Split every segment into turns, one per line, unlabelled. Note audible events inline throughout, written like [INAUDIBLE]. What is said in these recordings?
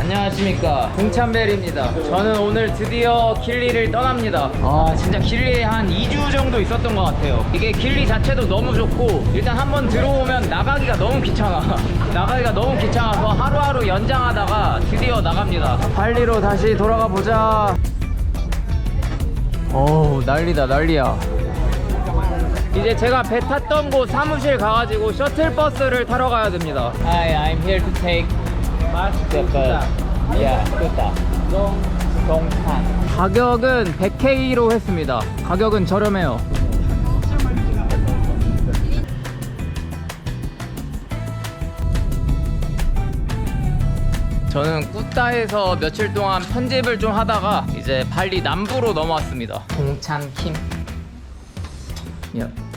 안녕하십니까. 동찬벨입니다. 저는 오늘 드디어 길리를 떠납니다. 아 진짜 길리에 한 2주 정도 있었던 것 같아요. 이게 길리 자체도 너무 좋고 일단 한번 들어오면 나가기가 너무 귀찮아. [LAUGHS] 나가기가 너무 귀찮아서 하루하루 연장하다가 드디어 나갑니다. 발리로 다시 돌아가 보자. 어우 난리다 난리야 이제 제가 배 탔던 곳 사무실 가가지고 셔틀버스를 타러 가야 됩니다. Hi, I'm here to take the bus. Yeah, 동탄. 가격은 100K로 했습니다. 가격은 저렴해요. 저는 꾸따에서 며칠 동안 편집을 좀 하다가 이제 발리 남부로 넘어왔습니다. 동찬 킴 야.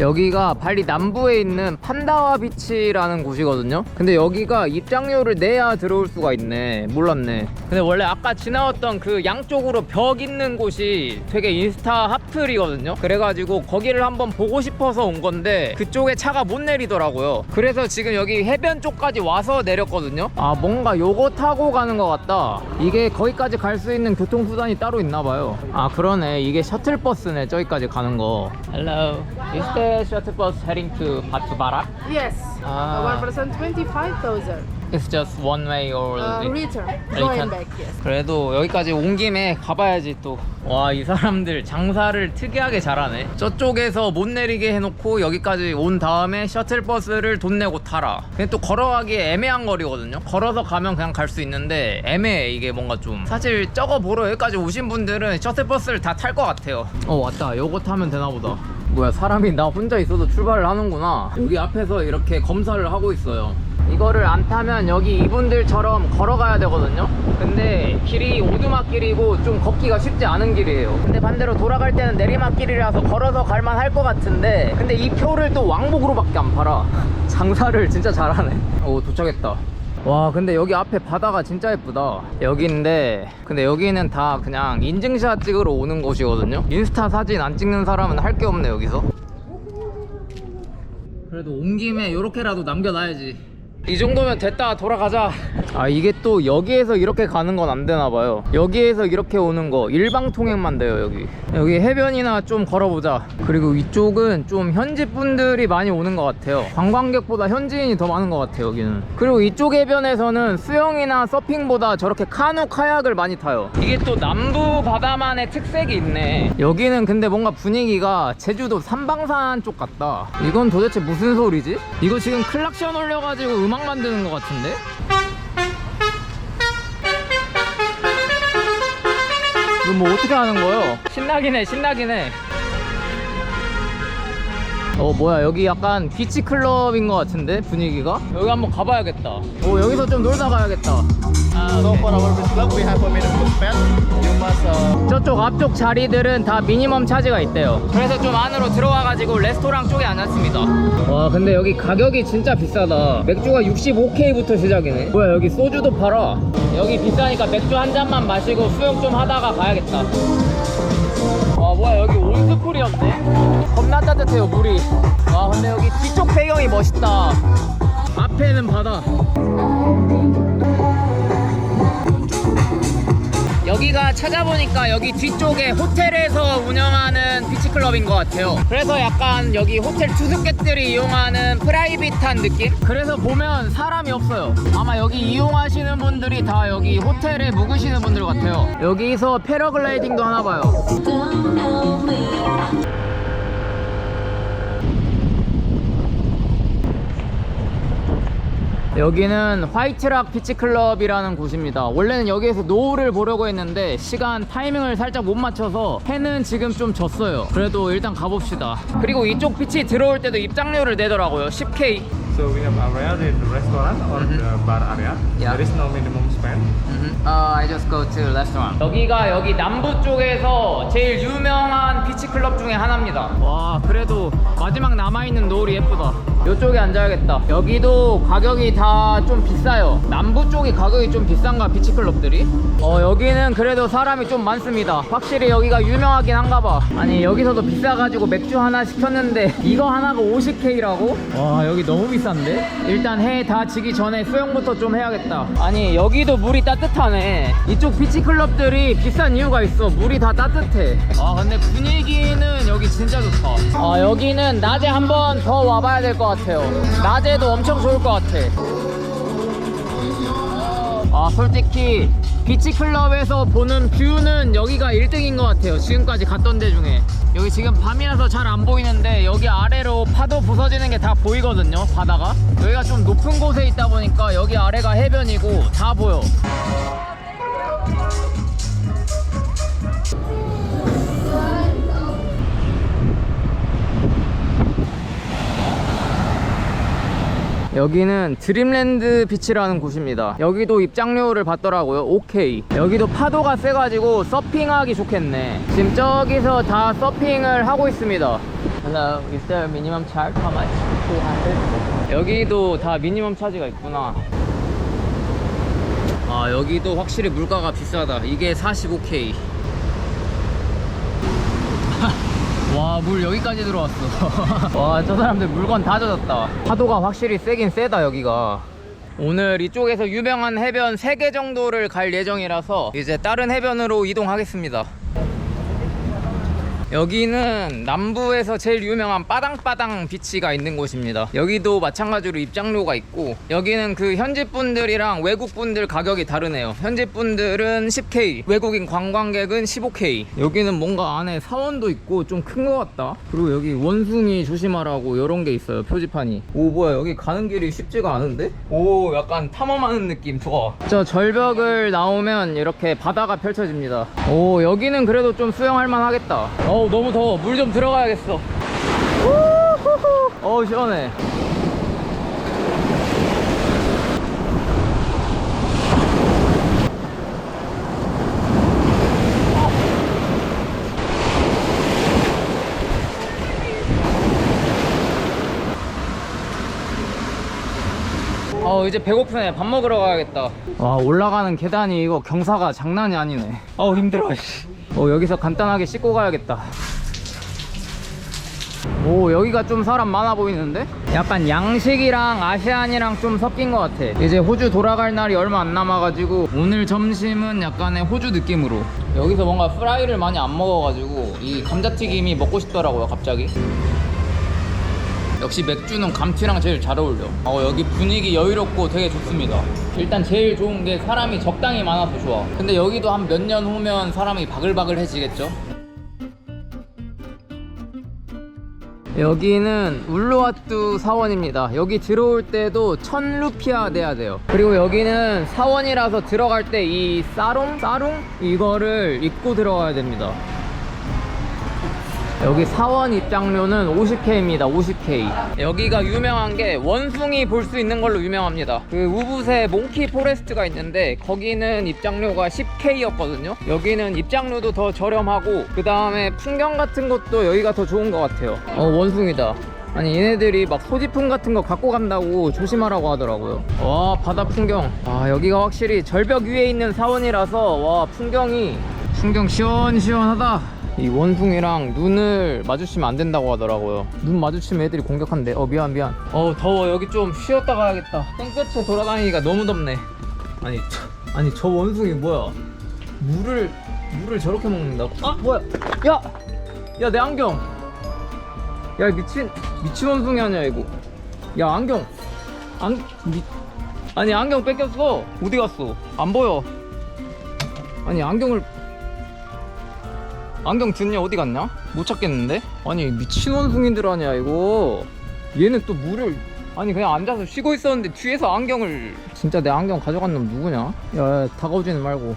여기가 발리 남부에 있는 판다와 비치라는 곳이거든요. 근데 여기가 입장료를 내야 들어올 수가 있네. 몰랐네. 근데 원래 아까 지나왔던 그 양쪽으로 벽 있는 곳이 되게 인스타 핫플이거든요. 그래가지고 거기를 한번 보고 싶어서 온 건데 그쪽에 차가 못 내리더라고요. 그래서 지금 여기 해변 쪽까지 와서 내렸거든요. 아 뭔가 요거 타고 가는 것 같다. 이게 거기까지 갈 수 있는 교통수단이 따로 있나 봐요. 아 그러네. 이게 셔틀버스네 저기까지 가는 거. Hello. Is the shuttle bus heading to Batu Barat?
Yes.
Ah.
One person twenty five thousand.
It's just one way or
Uh,
it-
return. Go and back. Yes.
그래도 여기까지 온 김에 가봐야지 또. 와, 이 사람들 장사를 특이하게 잘하네. 저쪽에서 못 내리게 해놓고 여기까지 온 다음에 셔틀버스를 돈 내고 타라. 근데 또 걸어가기에 애매한 거리거든요. 걸어서 가면 그냥 갈 수 있는데 애매해, 이게 뭔가 좀. 사실 저거 보러 여기까지 오신 분들은 셔틀버스를 다 탈 것 같아요. 어, 왔다. 요거 타면 되나 보다. 뭐야, 사람이 나 혼자 있어도 출발을 하는구나. 여기 앞에서 이렇게 검사를 하고 있어요. 이거를 안 타면 여기 이분들처럼 걸어가야 되거든요? 근데 길이 오두막길이고 좀 걷기가 쉽지 않은 길이에요. 근데 반대로 돌아갈 때는 내리막길이라서 걸어서 갈만 할 것 같은데 근데 이 표를 또 왕복으로 밖에 안 팔아. [LAUGHS] 장사를 진짜 잘하네. 오 도착했다 와 근데 여기 앞에 바다가 진짜 예쁘다. 여기인데 근데 여기는 다 그냥 인증샷 찍으러 오는 곳이거든요? 인스타 사진 안 찍는 사람은 할 게 없네 여기서. 그래도 온 김에 이렇게라도 남겨놔야지 이 정도면 됐다 돌아가자. 아 이게 또 여기에서 이렇게 가는 건 안 되나 봐요. 여기에서 이렇게 오는 거 일방 통행만 돼요 여기. 여기 해변이나 좀 걸어보자. 그리고 이쪽은 좀 현지 분들이 많이 오는 것 같아요. 관광객보다 현지인이 더 많은 것 같아요 여기는. 그리고 이쪽 해변에서는 수영이나 서핑보다 저렇게 카누 카약을 많이 타요. 이게 또 남부 바다만의 특색이 있네. 여기는 근데 뭔가 분위기가 제주도 삼방산 쪽 같다. 이건 도대체 무슨 소리지? 이거 지금 클락션 올려가지고 음악 만드는 것 같은데? 이거 뭐 어떻게 하는 거예요? 신나긴 해 신나긴 해 어 뭐야 여기 약간 비치 클럽인 것 같은데 분위기가? 여기 한번 가봐야겠다. 오 여기서 좀 놀다 가야겠다. 아,
So for our beach club, we have a minimum spend. You must uh,
저쪽 앞쪽 자리들은 다 미니멈 차지가 있대요. 그래서 좀 안으로 들어와가지고 레스토랑 쪽에 앉았습니다. 와 근데 여기 가격이 진짜 비싸다. 맥주가 65K부터 시작이네. 뭐야 여기 소주도 팔아? 여기 비싸니까 맥주 한 잔만 마시고 수영 좀 하다가 가야겠다 와 여기 온스쿨이었네. 겁나 따뜻해요 물이. 와 근데 여기 뒤쪽 배경이 멋있다. 앞에는 바다 여기가 찾아보니까 여기 뒤쪽에 호텔에서 운영하는 비치클럽인 것 같아요. 그래서 약간 여기 호텔 투숙객들이 이용하는 프라이빗한 느낌? 그래서 보면 사람이 없어요. 아마 여기 이용하시는 분들이 다 여기 호텔에 묵으시는 분들 같아요. 여기서 패러글라이딩도 하나 봐요 여기는 화이트락 피치클럽이라는 곳입니다. 원래는 여기에서 노을을 보려고 했는데 시간 타이밍을 살짝 못 맞춰서 해는 지금 좀 졌어요. 그래도 일단 가봅시다. 그리고 이쪽 피치 들어올 때도 입장료를 내더라고요. 10K.
So we have area the restaurant or the bar area.
Yeah.
There is no minimum spend.
Uh, I just go to restaurant. 여기가 여기 남부 쪽에서 제일 유명한 비치 비치클럽 중에 하나입니다 와 그래도 마지막 남아있는 노을이 예쁘다 이쪽에 앉아야겠다 여기도 가격이 다 좀 비싸요 남부 쪽이 가격이 좀 비싼가 비치클럽들이 어 여기는 그래도 사람이 좀 많습니다 확실히 여기가 유명하긴 한가 봐 아니 여기서도 비싸가지고 맥주 하나 시켰는데 이거 하나가 50K라고? 와 여기 너무 비 싼데? 일단 해 다 지기 전에 수영부터 좀 해야겠다. 아니 여기도 물이 따뜻하네. 이쪽 비치클럽들이 비싼 이유가 있어. 물이 다 따뜻해. 아 근데 분위기는 여기 진짜 좋다. 아 여기는 낮에 한번 더 와봐야 될 것 같아요. 낮에도 엄청 좋을 것 같아 아 솔직히 비치클럽에서 보는 뷰는 여기가 1등인 것 같아요. 지금까지 갔던 데 중에. 여기 지금 밤이라서 잘 안 보이는데 여기 아래로 파도 부서지는 게 다 보이거든요 바다가. 여기가 좀 높은 곳에 있다 보니까 여기 아래가 해변이고 다 보여 여기는 드림랜드 비치라는 곳입니다. 여기도 입장료를 받더라고요. 오케이. 여기도 파도가 세가지고 서핑하기 좋겠네. 지금 저기서 다 서핑을 하고 있습니다. Hello, is there a minimum charge? How much? 200 여기도 다 미니멈 차지가 있구나. 아 여기도 확실히 물가가 비싸다. 이게 45K 와 물 여기까지 들어왔어. [LAUGHS] 와 저 사람들 물건 다 젖었다. 파도가 확실히 세긴 세다 여기가. 오늘 이쪽에서 유명한 해변 3개 정도를 갈 예정이라서 이제 다른 해변으로 이동하겠습니다 여기는 남부에서 제일 유명한 빠당빠당 비치가 있는 곳입니다. 여기도 마찬가지로 입장료가 있고 여기는 그 현지 분들이랑 외국 분들 가격이 다르네요. 현지 분들은 10K, 외국인 관광객은 15K. 여기는 뭔가 안에 사원도 있고 좀 큰 것 같다. 그리고 여기 원숭이 조심하라고 이런 게 있어요. 표지판이. 오 뭐야 여기 가는 길이 쉽지가 않은데? 오 약간 탐험하는 느낌 좋아. 저 절벽을 나오면 이렇게 바다가 펼쳐집니다. 오 여기는 그래도 좀 수영할 만하겠다. 어우 너무 더워. 물 좀 들어가야겠어. 어우 시원해. 어 이제 배고프네. 밥 먹으러 가야겠다. 와 올라가는 계단이 이거 경사가 장난이 아니네. 어우 힘들어 씨. 어 여기서 간단하게 씻고 가야겠다. 오 여기가 좀 사람 많아 보이는데? 약간 양식이랑 아시안이랑 좀 섞인 것 같아. 이제 호주 돌아갈 날이 얼마 안 남아가지고 오늘 점심은 약간의 호주 느낌으로. 여기서 뭔가 프라이를 많이 안 먹어가지고 이 감자튀김이 먹고 싶더라고요 갑자기 역시 맥주는 감튀랑 제일 잘 어울려 어, 여기 분위기 여유롭고 되게 좋습니다 일단 제일 좋은 게 사람이 적당히 많아서 좋아 근데 여기도 한 몇 년 후면 사람이 바글바글해지겠죠? 여기는 울루와뚜 사원입니다 여기 들어올 때도 1000루피아 내야 돼요 그리고 여기는 사원이라서 들어갈 때 이 싸롱? 싸롱? 이거를 입고 들어가야 됩니다 여기 사원 입장료는 50K입니다. 50K. 여기가 유명한 게 원숭이 볼 수 있는 걸로 유명합니다. 그 우붓에 몽키 포레스트가 있는데 거기는 입장료가 10K였거든요. 여기는 입장료도 더 저렴하고 그 다음에 풍경 같은 것도 여기가 더 좋은 것 같아요. 어 원숭이다. 아니 얘네들이 막 소지품 같은 거 갖고 간다고 조심하라고 하더라고요. 와 바다 풍경. 아 여기가 확실히 절벽 위에 있는 사원이라서 와 풍경이 풍경 시원시원하다. 이 원숭이랑 눈을 마주치면 안 된다고 하더라고요. 눈 마주치면 애들이 공격한대. 어 미안 미안. 어 더워 여기 좀 쉬었다 가야겠다. 땡볕에 돌아다니기가 너무 덥네. 아니 저, 아니 저 원숭이 뭐야? 물을 물을 저렇게 먹는다고? 아 뭐야? 야! 야 내 안경! 야 미친 미친 원숭이 아니야 이거? 야 안경! 안 미, 아니 안경 뺏겼어. 어디 갔어? 안 보여. 아니 안경을 안경 든냐 어디 갔냐? 못 찾겠는데? 아니 미친 원숭이들 아니야 이거 얘는 또 물을 아니 그냥 앉아서 쉬고 있었는데 뒤에서 안경을 진짜 내 안경 가져간 놈 누구냐? 야, 야 다가오지는 말고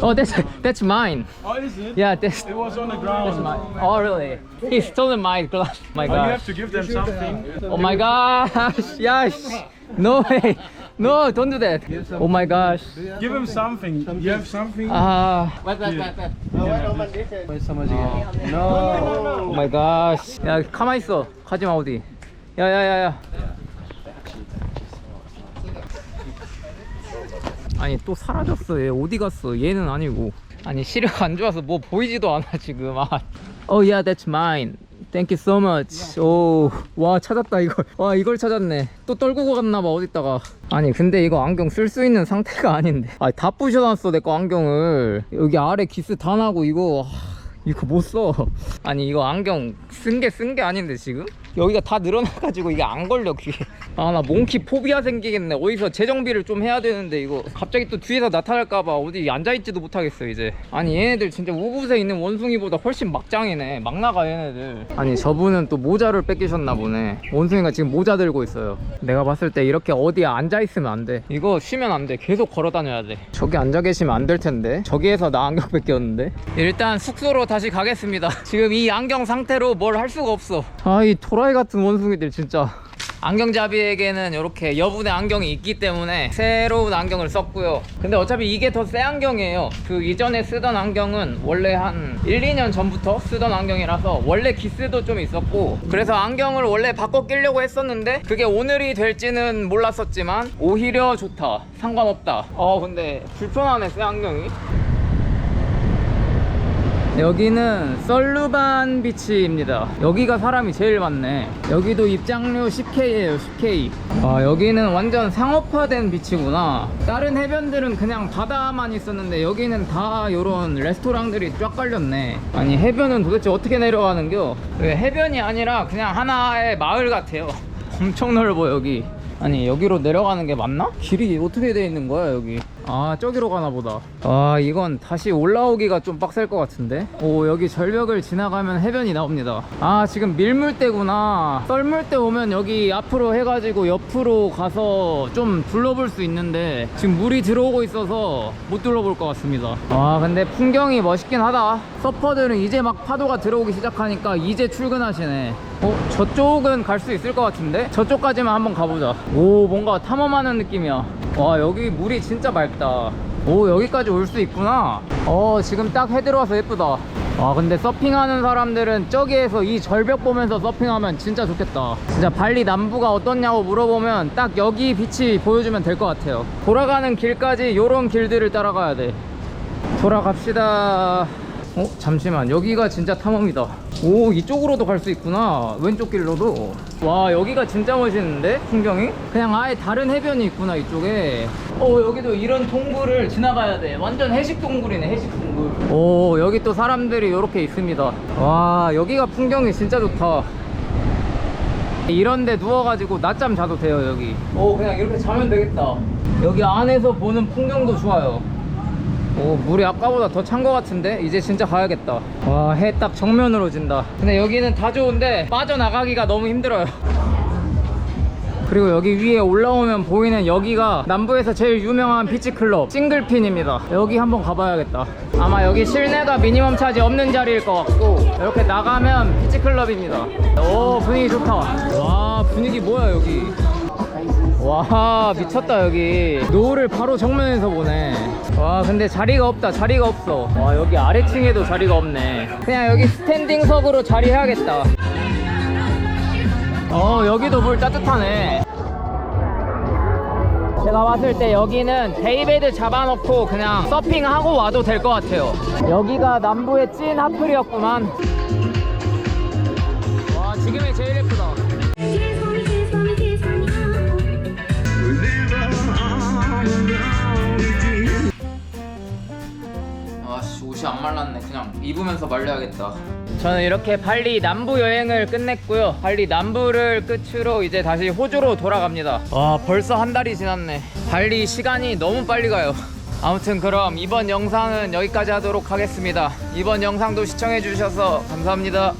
Oh that's that's mine
Oh, is it?
Yeah that's
It was on the
that's
ground.
mine Oh really? He stolen my glass My
Oh, you
gosh
have to give them something.
Oh my gosh Yes No way No don't do that Oh my gosh
Give him something. You have something?
Ah
Wait, wait, wait, wait. Oh, this is- No.
마이 갓. 야, 가만 있어. 가지 마 어디. 야, 야, 야, 야. 아니 또 사라졌어. 얘 어디 갔어? 얘는 아니고. 아니 시력 안 좋아서 뭐 보이지도 않아 지금. 아. Oh yeah, that's mine. Thank you so much. 오, 와 찾았다 이걸. 와 이걸 찾았네. 또 떨구고 갔나 봐 어디다가. 아니 근데 이거 안경 쓸 수 있는 상태가 아닌데. 아다 부셔놨어 내 거 안경을. 여기 아래 기스 다 나고 이거. 하, 이거 못 써. 아니 이거 안경 쓴 게 쓴 게 아닌데 지금? 여기가 다 늘어나가지고 이게 안 걸려 귀에. 아 나 몽키 포비아 생기겠네. 어디서 재정비를 좀 해야 되는데 이거 갑자기 또 뒤에서 나타날까봐 어디 앉아있지도 못하겠어 이제. 아니 얘네들 진짜 우붓에 있는 원숭이보다 훨씬 막장이네. 막 나가 얘네들. 아니 저분은 또 모자를 뺏기셨나 보네. 원숭이가 지금 모자 들고 있어요. 내가 봤을 때 이렇게 어디에 앉아있으면 안 돼. 이거 쉬면 안 돼. 계속 걸어 다녀야 돼. 저기 앉아 계시면 안 될 텐데. 저기에서 나 안경 뺏겼는데. 일단 숙소로 다시 가겠습니다. 지금 이 안경 상태로 뭘 할 수가 없어. 아이 도라이 같은 원숭이들 진짜. 안경잡이에게는 이렇게 여분의 안경이 있기 때문에 새로운 안경을 썼고요 근데 어차피 이게 더 새 안경이에요 그 이전에 쓰던 안경은 원래 한 1, 2년 전부터 쓰던 안경이라서 원래 기스도 좀 있었고 그래서 안경을 원래 바꿔 끼려고 했었는데 그게 오늘이 될지는 몰랐었지만 오히려 좋다 상관없다 어 근데 불편하네 새 안경이 여기는 썰루반 비치입니다. 여기가 사람이 제일 많네. 여기도 입장료 10K예요, 10K. 아, 여기는 완전 상업화된 비치구나. 다른 해변들은 그냥 바다만 있었는데 여기는 다 요런 레스토랑들이 쫙 깔렸네. 아니, 해변은 도대체 어떻게 내려가는겨? 왜 해변이 아니라 그냥 하나의 마을 같아요. 엄청 넓어, 여기. 아니 여기로 내려가는 게 맞나? 길이 어떻게 돼 있는 거야 여기 아 저기로 가나 보다. 아 이건 다시 올라오기가 좀 빡셀 것 같은데? 오 여기 절벽을 지나가면 해변이 나옵니다. 아 지금 밀물대구나. 썰물대 오면 여기 앞으로 해가지고 옆으로 가서 좀 둘러볼 수 있는데 지금 물이 들어오고 있어서 못 둘러볼 것 같습니다. 아 근데 풍경이 멋있긴 하다. 서퍼들은 이제 막 파도가 들어오기 시작하니까 이제 출근하시네. 어? 저쪽은 갈 수 있을 것 같은데? 저쪽까지만 한번 가보자. 오 뭔가 탐험하는 느낌이야 와 여기 물이 진짜 맑다. 오 여기까지 올 수 있구나. 어 지금 딱 해 들어와서 예쁘다. 와 근데 서핑하는 사람들은 저기에서 이 절벽 보면서 서핑하면 진짜 좋겠다. 진짜 발리 남부가 어떻냐고 물어보면 딱 여기 빛이 보여주면 될 것 같아요. 돌아가는 길까지 요런 길들을 따라가야 돼. 돌아갑시다. 어? 잠시만. 여기가 진짜 탐험이다 오 이쪽으로도 갈 수 있구나. 왼쪽 길로도. 와 여기가 진짜 멋있는데? 풍경이? 그냥 아예 다른 해변이 있구나 이쪽에. 어 여기도 이런 동굴을 지나가야 돼. 완전 해식 동굴이네 해식 동굴. 오 여기 또 사람들이 이렇게 있습니다. 와 여기가 풍경이 진짜 좋다. 이런데 누워가지고 낮잠 자도 돼요 여기. 오 그냥 이렇게 자면 되겠다. 여기 안에서 보는 풍경도 좋아요 오 물이 아까보다 더찬거 같은데? 이제 진짜 가야겠다. 와 해 딱 정면으로 진다. 근데 여기는 다 좋은데 빠져나가기가 너무 힘들어요. 그리고 여기 위에 올라오면 보이는 여기가 남부에서 제일 유명한 비치클럽 싱글핀입니다. 여기 한번 가봐야겠다. 아마 여기 실내가 미니멈 차지 없는 자리일 것 같고 이렇게 나가면 비치클럽입니다. 오 분위기 좋다. 와 분위기 뭐야 여기? 와 미쳤다 여기. 노을을 바로 정면에서 보네 와 근데 자리가 없다. 자리가 없어. 와 여기 아래층에도 자리가 없네. 그냥 여기 스탠딩석으로 자리 해야겠다. 어 여기도 물 따뜻하네. 제가 봤을 때 여기는 데이베드 잡아놓고 그냥 서핑하고 와도 될 것 같아요. 여기가 남부의 찐 하플이었구만. 와 지금이 제일 옷이 안 말랐네. 그냥 입으면서 말려야겠다. 저는 이렇게 발리 남부 여행을 끝냈고요. 발리 남부를 끝으로 이제 다시 호주로 돌아갑니다. 와 벌써 한 달이 지났네. 발리 시간이 너무 빨리 가요. 아무튼 그럼 이번 영상은 여기까지 하도록 하겠습니다. 이번 영상도 시청해 주셔서 감사합니다